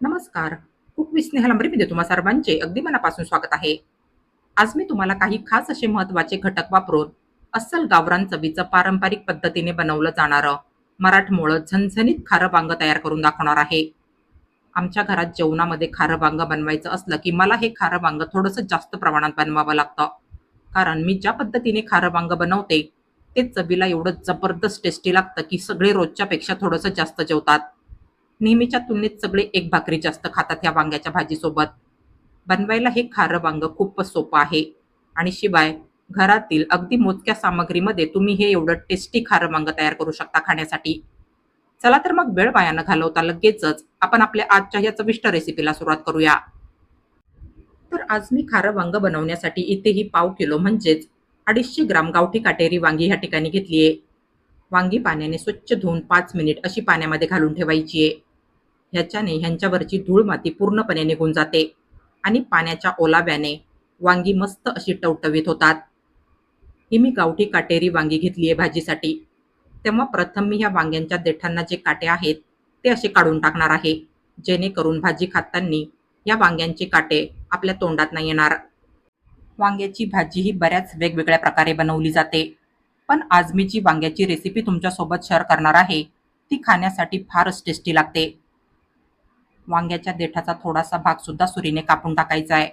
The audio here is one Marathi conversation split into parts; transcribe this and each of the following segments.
नमस्कार. कुक विस्नेहलंबरी स्नेहा तुम्हा सर्वांचे. अगदी मनापासून स्वागत आहे. आज मी तुम्हाला काही खास असे महत्त्वाचे घटक वापरून अस्सल गावरान चवीचं पारंपरिक पद्धतीने बनवलं जाणारं मराठमोळं झणझणीत खारं वांग तयार करून दाखवणार आहे. आमच्या घरात जेवणामध्ये खारं वांग बनवायचं असलं की मला हे खारं वांग थोडंसं जास्त प्रमाणात बनवावं लागतं. कारण मी ज्या पद्धतीने खारं वांग बनवते ते चवीला एवढं जबरदस्त टेस्टी लागतं की सगळे रोजच्यापेक्षा थोडंसं जास्त जेवतात. नेहमीच्या तुलनेत सगळे एक भाकरी जास्त खातात या वांग्याच्या भाजीसोबत. बनवायला हे खारं वांग खूपच सोपं आहे. आणि शिवाय घरातील अगदी मोजक्या सामग्रीमध्ये तुम्ही हे एवढं टेस्टी खारं वांग तयार करू शकता खाण्यासाठी. चला तर मग वेळ वायानं घालवता लगेचच आपण आपल्या आजच्या या चविष्ट रेसिपीला सुरुवात करूया. तर आज मी खारं वांग बनवण्यासाठी इथेही पाव किलो म्हणजेच अडीचशे ग्राम गावठी काटेरी वांगी ह्या ठिकाणी घेतली आहे वांगी पाण्याने स्वच्छ धुवून पाच मिनिट अशी पाण्यामध्ये घालून ठेवायची आहे ह्याच्याने ह्यांच्यावरची धूळ माती पूर्णपणे निघून जाते आणि पाण्याच्या ओलाव्याने वांगी मस्त अशी टवटवीत होतात. ही मी गावठी काटेरी वांगी घेतली आहे भाजीसाठी. तेव्हा प्रथम मी ह्या वांग्यांच्या देठांना जे काटे आहेत ते असे काढून टाकणार आहे. जेणेकरून भाजी खाताना या वांग्यांचे काटे आपल्या तोंडात नाही येणार. वांग्याची भाजी ही बऱ्याच वेगवेगळ्या प्रकारे बनवली जाते. पण आज मी जी वांग्याची रेसिपी तुमच्यासोबत शेअर करणार आहे ती खाण्यासाठी फारच टेस्टी लागते. वांग्याच्या देठाचा थोडासा भाग सुद्धा सुरीने कापून टाकायचा आहे.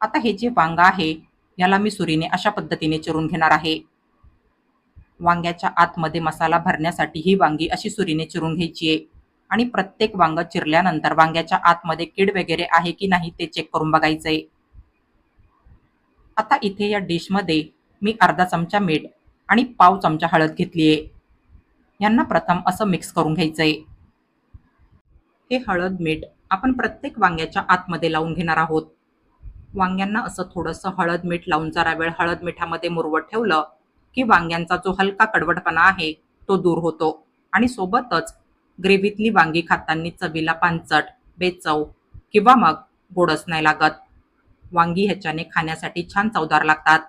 आता हे जे वांग आहे याला मी सुरीने अशा पद्धतीने चिरून घेणार आहे. वांग्याच्या आतमध्ये मसाला भरण्यासाठी ही वांगी अशी सुरीने चिरून घ्यायची आहे. आणि प्रत्येक वांग चिरल्यानंतर वांग्याच्या आतमध्ये कीड वगैरे आहे की नाही ते चेक करून बघायचंय. आता इथे या डिशमध्ये मी अर्धा चमचा मीठ आणि पाव चमचा हळद घेतली आहे यांना प्रथम असं मिक्स करून घ्यायचंय. हे हळद मीठ आपण प्रत्येक वांग्याच्या आतमध्ये लावून घेणार आहोत. वांग्यांना असं थोडंसं हळद मीठ लावून जरा वेळ हळद मिठामध्ये मुरवत ठेवलं की वांग्यांचा जो हलका कडवटपणा आहे तो दूर होतो. आणि सोबतच ग्रेव्हीतली वांगी खाताना चवीला पानचट बेचव किंवा मग गोडच नाही लागत. वांगी ह्याच्याने खाण्यासाठी छान चवदार लागतात.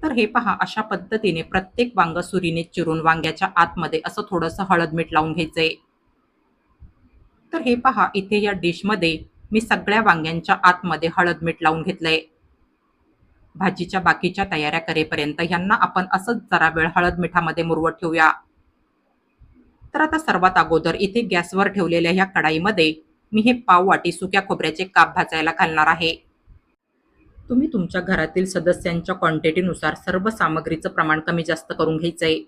तर हे पहा अशा पद्धतीने प्रत्येक वांग सुरीने चिरून वांग्याच्या आतमध्ये असं थोडंसं हळद मीठ लावून घ्यायचंय. तर हे पहा इथे या डिशमध्ये मी सगळ्या वांग्यांच्या आतमध्ये हळद मीठ लावून घेतलंय. भाजीच्या बाकीच्या तयाऱ्या करेपर्यंत ह्यांना आपण असंच जरा वेळ हळद मिठामध्ये मुरवत ठेवूया. तर आता सर्वात अगोदर इथे गॅसवर ठेवलेल्या ह्या कढाईमध्ये मी हे पाव वाटी सुक्या खोबऱ्याचे काप भाजायला घालणार आहे. तुम्ही तुमच्या घरातील सदस्यांच्या क्वांटिटीनुसार सर्व सामग्रीचं प्रमाण कमी जास्त करून घ्यायचंय.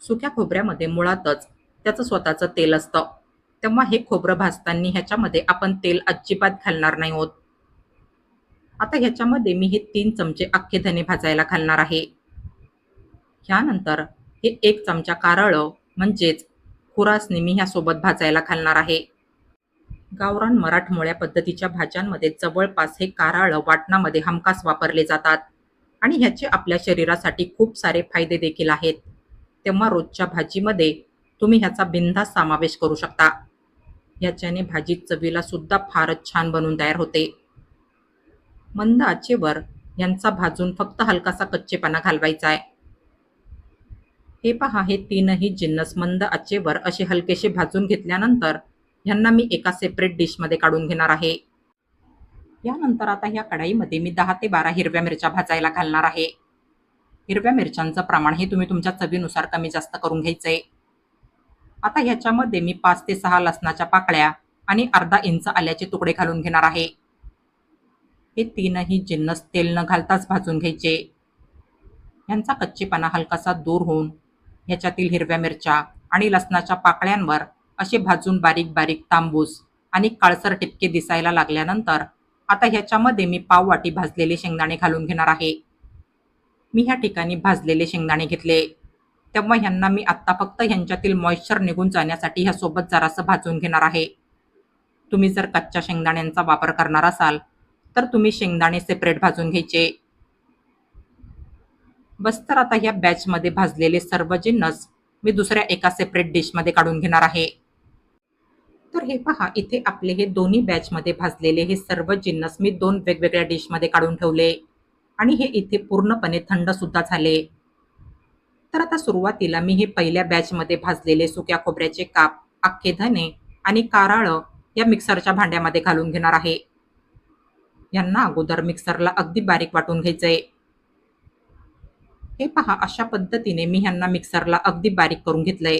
सुक्या खोबऱ्यामध्ये मुळातच त्याचं स्वतःचं तेल असतं. तेव्हा हे खोबरं भाजताना ह्याच्यामध्ये आपण तेल अजिबात घालणार नाही होत. आता ह्याच्यामध्ये मी हे तीन चमचे अख्खे धने भाजायला घालणार आहे. ह्यानंतर हे एक चमचा कारळं म्हणजेच खुरासने मी ह्यासोबत भाजायला घालणार आहे. गावरान मराठमोळ्या पद्धतीच्या भाज्यांमध्ये जवळपास हे कारळं वाटणामध्ये हमखास वापरले जातात आणि ह्याचे आपल्या शरीरासाठी खूप सारे फायदे देखील आहेत. तेव्हा रोजच्या भाजीमध्ये तुम्ही ह्याचा बिनधास्त समावेश करू शकता. याच्याने भाजी चवीला सुद्धा फारच छान बनून तयार होते. मंद आचेवर यांचा भाजून फक्त हलकासा कच्चेपणा घालवायचा आहे. हे पहा हे तीनही जिन्नस मंद आचेवर असे हलकेसे भाजून घेतल्यानंतर ह्यांना मी एका सेपरेट डिशमध्ये काढून घेणार आहे. यानंतर आता ह्या कढाईमध्ये मी दहा ते बारा हिरव्या मिरच्या भाजायला घालणार आहे. हिरव्या मिरच्यांचं प्रमाण हे तुम्ही तुमच्या चवीनुसार कमी जास्त करून घ्यायचंय. आता ह्याच्यामध्ये मी पाच ते सहा लसणाच्या पाकळ्या आणि अर्धा इंच आल्याचे तुकडे घालून घेणार आहे. हे तीनही जिन्नस तेल न घालताच भाजून घ्यायचे. ह्यांचा कच्चेपणा हलकासा दूर होऊन ह्याच्यातील हिरव्या मिरच्या आणि लसणाच्या पाकळ्यांवर असे भाजून बारीक बारीक तांबूस आणि काळसर टिपके दिसायला लागल्यानंतर आता ह्याच्यामध्ये मी पाव वाटी भाजलेले शेंगदाणे घालून घेणार आहे. मी ह्या ठिकाणी भाजलेले शेंगदाणे घेतले. तेव्हा ह्यांना मी आत्ता फक्त ह्यांच्यातील मॉइश्चर निघून जाण्यासाठी ह्यासोबत जरासं भाजून घेणार आहे. तुम्ही जर कच्च्या शेंगदाण्यांचा वापर करणार असाल तर तुम्ही शेंगदाणे सेपरेट भाजून घ्यायचे. बस तर आता ह्या बॅचमध्ये भाजलेले सर्व जिन्नस मी दुसऱ्या एका सेपरेट डिशमध्ये काढून घेणार आहे. तर हे पहा इथे आपले हे दोन्ही बॅचमध्ये भाजलेले हे सर्व जिन्नस मी दोन वेगवेगळ्या डिशमध्ये काढून ठेवले. आणि हे इथे पूर्णपणे थंड सुद्धा झाले. तर आता सुरुवातीला मी हे पहिल्या बॅचमध्ये भाजलेले सुक्या खोबऱ्याचे काप अख्खे धने आणि काराळं या मिक्सरच्या भांड्यामध्ये घालून घेणार आहे. यांना अगोदर मिक्सरला अगदी बारीक वाटून घ्यायचंय. हे पहा अशा पद्धतीने मी ह्यांना मिक्सरला अगदी बारीक करून घेतलंय.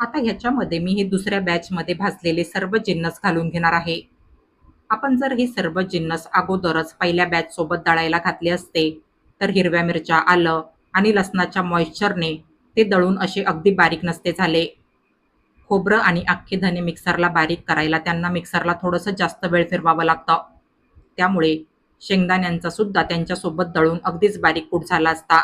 आता ह्याच्यामध्ये मी हे दुसऱ्या बॅचमध्ये भाजलेले सर्व जिन्नस घालून घेणार आहे. आपण जर हे सर्व जिन्नस अगोदरच पहिल्या बॅच सोबत दळायला घातले असते तर हिरव्या मिरच्या आलं आणि लसणाच्या मॉइश्चरने ते दळून असे अगदी बारीक नसते झाले. खोबरं आणि अख्खे धने मिक्सरला बारीक करायला त्यांना मिक्सरला थोडंसं जास्त वेळ फिरवावं लागतं. त्यामुळे शेंगदाण्यांचा सुद्धा त्यांच्यासोबत दळून अगदीच बारीक कूट झाला असता.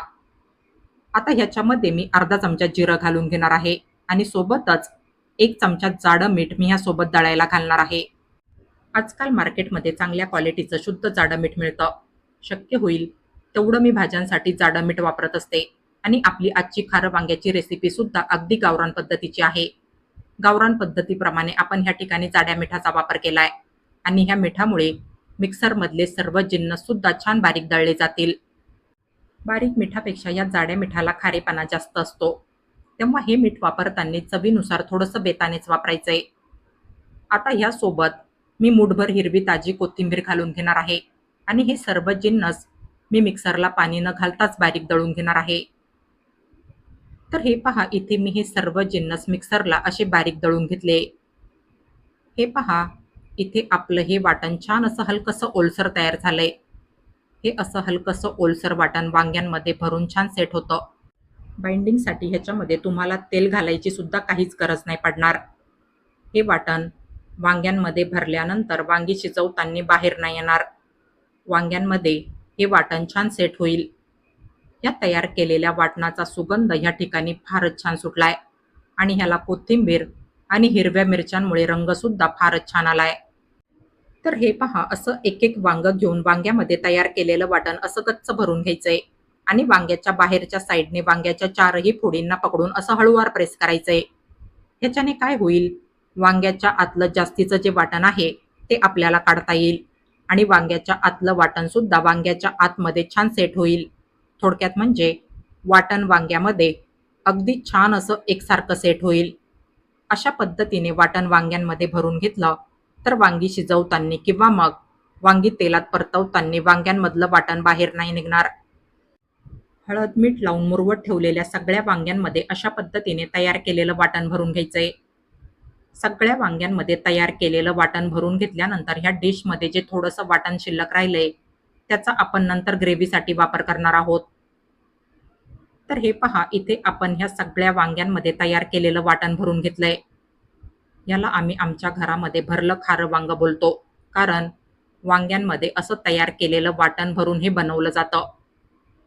आता ह्याच्यामध्ये मी अर्धा चमचा जिरं घालून घेणार आहे आणि सोबतच एक चमचा जाडं मीठ मी ह्यासोबत दळायला घालणार आहे. आजकाल मार्केटमध्ये चांगल्या क्वालिटीचं शुद्ध जाडं मीठ मिळतं. शक्य होईल तेवढं मी भाज्यांसाठी जाडं मीठ वापरत असते. आणि आपली आजची खारं वांग्याची रेसिपी सुद्धा अगदी गावरान पद्धतीची आहे. गावरान पद्धतीप्रमाणे आपण ह्या ठिकाणी जाड्या मिठाचा वापर केलाय. आणि ह्या मिठामुळे मिक्सरमधले सर्व जिन्नस सुद्धा छान बारीक दळले जातील. बारीक मिठापेक्षा या जाड्या मिठाला खारेपणा जास्त असतो. तेव्हा हे मीठ वापरताना चवीनुसार थोडंसं बेतानेच वापरायचंय. आता ह्यासोबत मी मुठभर हिरवी ताजी कोथिंबीर घालून घेणार आहे. आणि हे सर्व जिन्नस मी मिक्सरला पाणी न घालताच बारीक दळून घेणार आहे. तर हे पहा इथे मी हे सर्व जिन्नस मिक्सरला असे बारीक दळून घेतले. हे पहा इथे आपलं हे वाटण छान असं हलकंसं ओलसर तयार झालंय. हे असं हलकंसं ओलसर वाटण वांग्यांमध्ये भरून छान सेट होतं. बाइंडिंगसाठी ह्याच्यामध्ये तुम्हाला तेल घालायची सुद्धा काहीच गरज नाही पडणार. हे वाटण वांग्यांमध्ये भरल्यानंतर वांगी शिजवताना बाहेर नाही येणार. वांग्यांमध्ये हे वाटण छान सेट होईल. या तयार केलेल्या वाटणाचा सुगंध ह्या ठिकाणी फारच छान सुटलाय. आणि ह्याला कोथिंबीर आणि हिरव्या मिरच्यांमुळे रंगसुद्धा फारच छान आलाय. तर हे पहा असं एक एक वांग घेऊन वांग्यामध्ये तयार केलेलं वाटण असं गच्च भरून घ्यायचंय. आणि वांग्याच्या बाहेरच्या साईडने वांग्याच्या चारही फोडींना पकडून असं हळूवार प्रेस करायचंय. ह्याच्याने काय होईल? वांग्याच्या आतलं जास्तीचं जे वाटण आहे ते आपल्याला काढता येईल. आणि वांग्याच्या आतलं वाटण सुद्धा वांग्याच्या आतमध्ये छान सेट होईल. थोडक्यात म्हणजे वाटण वांग्यामध्ये अगदी छान असं एकसारखं सेट होईल. अशा पद्धतीने वाटण वांग्यांमध्ये भरून घेतलं तर वांगी शिजवताना किंवा मग वांगी तेलात परतवताना वांग्यांमधलं वाटण बाहेर नाही निघणार. हळद मीठ लावून मुरवत ठेवलेल्या सगळ्या वांग्यांमध्ये अशा पद्धतीने तयार केलेलं वाटण भरून घ्यायचंय. सगळ्या वांग्यांमध्ये तयार केलेलं वाटण भरून घेतल्यानंतर ह्या डिशमध्ये जे थोडंसं वाटण शिल्लक राहिलंय त्याचा आपण नंतर ग्रेव्हीसाठी वापर करणार आहोत. तर हे पहा इथे आपण ह्या सगळ्या वांग्यांमध्ये तयार केलेलं वाटण भरून घेतलंय. याला आम्ही आमच्या घरामध्ये भरलं खारं वांग बोलतो कारण वांग्यांमध्ये असं तयार केलेलं वाटण भरून हे बनवलं जातं.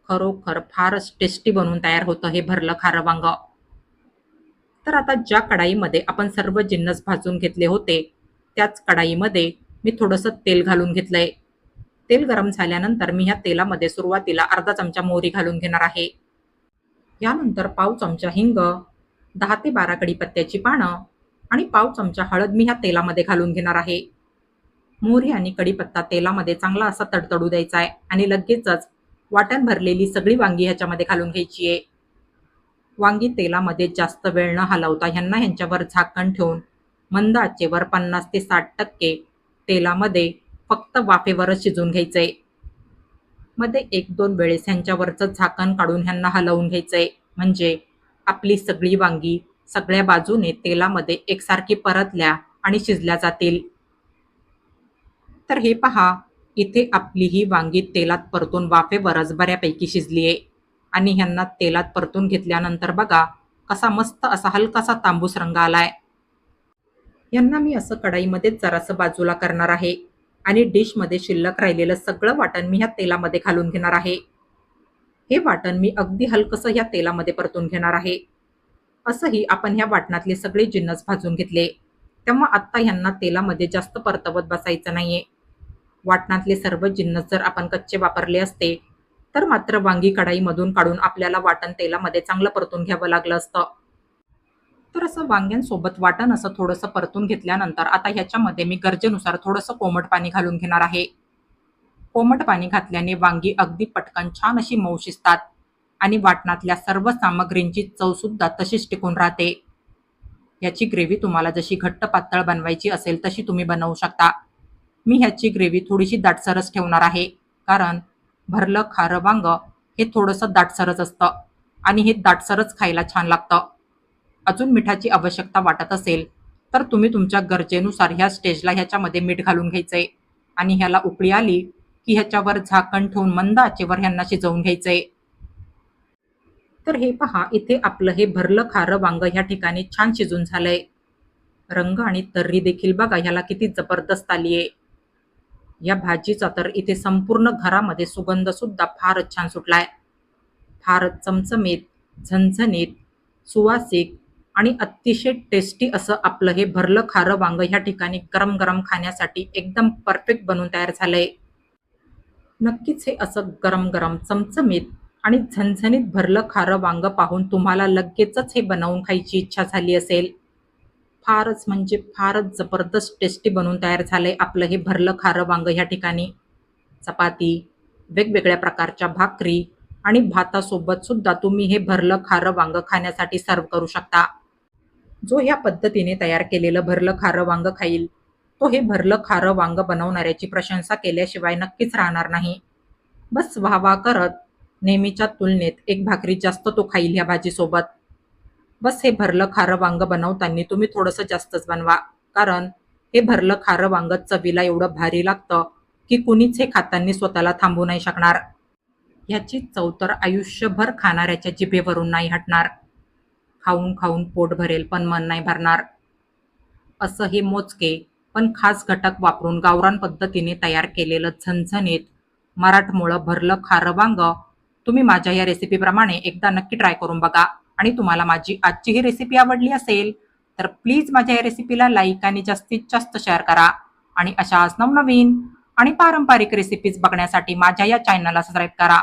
खरोखर फारच टेस्टी बनवून तयार होतं हे भरलं खारं वांग. तर आता ज्या कढाईमध्ये आपण सर्व जिन्नस भाजून घेतले होते त्याच कढाईमध्ये मी थोडंसं तेल घालून घेतलंय. तेल गरम झाल्यानंतर मी ह्या तेलामध्ये सुरुवातीला अर्धा चमचा मोहरी घालून घेणार आहे. यानंतर पाव चमचा हिंग दहा ते बारा कढीपत्त्याची पानं आणि पाव चमचा हळद मी ह्या तेलामध्ये घालून घेणार आहे. मोहरी आणि कढीपत्ता तेलामध्ये चांगला असा तडतडू द्यायचा आहे आणि लगेचच वाटण भरलेली सगळी वांगी ह्याच्यामध्ये घालून घ्यायची आहे. वांगी तेलामध्ये जास्त वेळ न हलवता ह्यांना ह्यांच्यावर झाकण ठेवून मंद आचेवर पन्नास ते साठ टक्के तेलामध्ये फक्त वाफेवरच शिजवून घ्यायचंय. मध्ये एक दोन वेळेस ह्यांच्यावरचं झाकण काढून ह्यांना हलवून घ्यायचंय. म्हणजे आपली सगळी वांगी सगळ्या बाजूने तेलामध्ये एकसारखी परतल्या आणि शिजल्या जातील. तर हे पहा इथे आपली ही वांगी तेलात परतून वाफेवरच बऱ्यापैकी शिजली आहे आणि ह्यांना तेलात परतून घेतल्यानंतर बघा कसा मस्त असा हलकासा तांबूस रंग आलाय. यांना मी असं कढाईमध्येच जरासं बाजूला करणार आहे आणि डिशमध्ये शिल्लक राहिलेलं सगळं वाटण मी ह्या तेलामध्ये घालून घेणार आहे. हे वाटण मी अगदी हलकसं ह्या तेलामध्ये परतून घेणार आहे. असंही आपण ह्या वाटणातले सगळे जिन्नस भाजून घेतले. तेव्हा आत्ता ह्यांना तेलामध्ये जास्त परतवत बसायचं नाहीये. वाटणातले सर्व जिन्नस जर आपण कच्चे वापरले असते तर मात्र वांगी कढाईमधून काढून आपल्याला वाटण तेलामध्ये चांगलं परतून घ्यावं लागलं असतं. तर असं वांग्यांसोबत वाटण असं थोडंसं परतून घेतल्यानंतर आता ह्याच्यामध्ये मी गरजेनुसार थोडंसं कोमट पाणी घालून घेणार आहे. कोमट पाणी घातल्याने वांगी अगदी पटकन छान अशी मऊ शिजतात आणि वाटणातल्या सर्व सामग्रींची चवसुद्धा तशीच टिकून राहते. याची ग्रेव्ही तुम्हाला जशी घट्ट पातळ बनवायची असेल तशी तुम्ही बनवू शकता. मी ह्याची ग्रेव्ही थोडीशी दाटसरच ठेवणार आहे कारण भरलं खारं वांग हे थोडंसं दाटसरच असतं. आणि हे दाटसरच खायला छान लागतं. अजून मिठाची आवश्यकता वाटत असेल तर तुम्ही तुमच्या गरजेनुसार ह्या स्टेजला ह्याच्यामध्ये मीठ घालून घ्यायचंय. आणि ह्याला उकळी आली की ह्याच्यावर झाकण ठेवून मंद आचेवर ह्यांना शिजवून घ्यायचंय. तर हे पहा इथे आपलं हे भरलं खारं वांग ह्या ठिकाणी छान शिजून झालंय. रंग आणि तर्री देखील बघा ह्याला किती जबरदस्त आली आहे या भाजीचा तर इथे संपूर्ण घरामध्ये सुगंध सुद्धा फारच छान सुटलाय. फारच चमचमीत झणझणीत सुवासिक आणि अतिशय टेस्टी असं आपलं हे भरलं खारं वांग ह्या ठिकाणी गरम गरम खाण्यासाठी एकदम परफेक्ट बनून तयार झालंय. नक्कीच हे असं गरम गरम चमचमीत आणि झणझणीत भरलं खारं वांग पाहून तुम्हाला लगेचच हे बनवून खायची इच्छा झाली असेल. फारच म्हणजे फारच जबरदस्त टेस्टी बनून तयार झालंय. आपलं हे भरलं खारं वांग ह्या ठिकाणी. चपाती वेगवेगळ्या प्रकारच्या भाकरी आणि भातासोबत सुद्धा तुम्ही हे भरलं खारं वांग खाण्यासाठी सर्व करू शकता. जो ह्या पद्धतीने तयार केलेलं भरलं खारं वांग खाईल तो हे भरलं खारं वांग बनवणाऱ्याची प्रशंसा केल्याशिवाय नक्कीच राहणार नाही. बस वाह वा करत नेहमीच्या तुलनेत एक भाकरी जास्त तो खाईल ह्या भाजीसोबत. बस हे भरलं खारं वांग बनवताना तुम्ही थोडंसं जास्तच बनवा. कारण हे भरलं खारं वांग चवीला एवढं भारी लागतं की कुणीच हे खाताना स्वतःला थांबू नाही शकणार. ह्याची चव तर आयुष्यभर खाणाऱ्याच्या जिभेवरून नाही हटणार. खाऊन खाऊन पोट भरेल पण मन नाही भरणार. असं हे मोजके पण खास घटक वापरून गावरान पद्धतीने तयार केलेलं झणझणीत मराठमोळं भरलं खारं वांग तुम्ही माझ्या या रेसिपीप्रमाणे एकदा नक्की ट्राय करून बघा. आणि तुम्हाला माझी आजची ही रेसिपी आवडली असेल तर प्लीज माझ्या या रेसिपीला लाईक आणि जास्तीत जास्त शेअर करा. आणि अशाच नवनवीन आणि पारंपरिक रेसिपीज बघण्यासाठी माझ्या या चॅनलला सबस्क्राईब करा.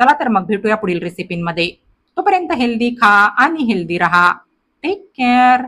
चला तर मग भेटूया पुढील रेसिपींमध्ये तोपर्यंत हेल्दी खा आणि हेल्दी राहा. Take care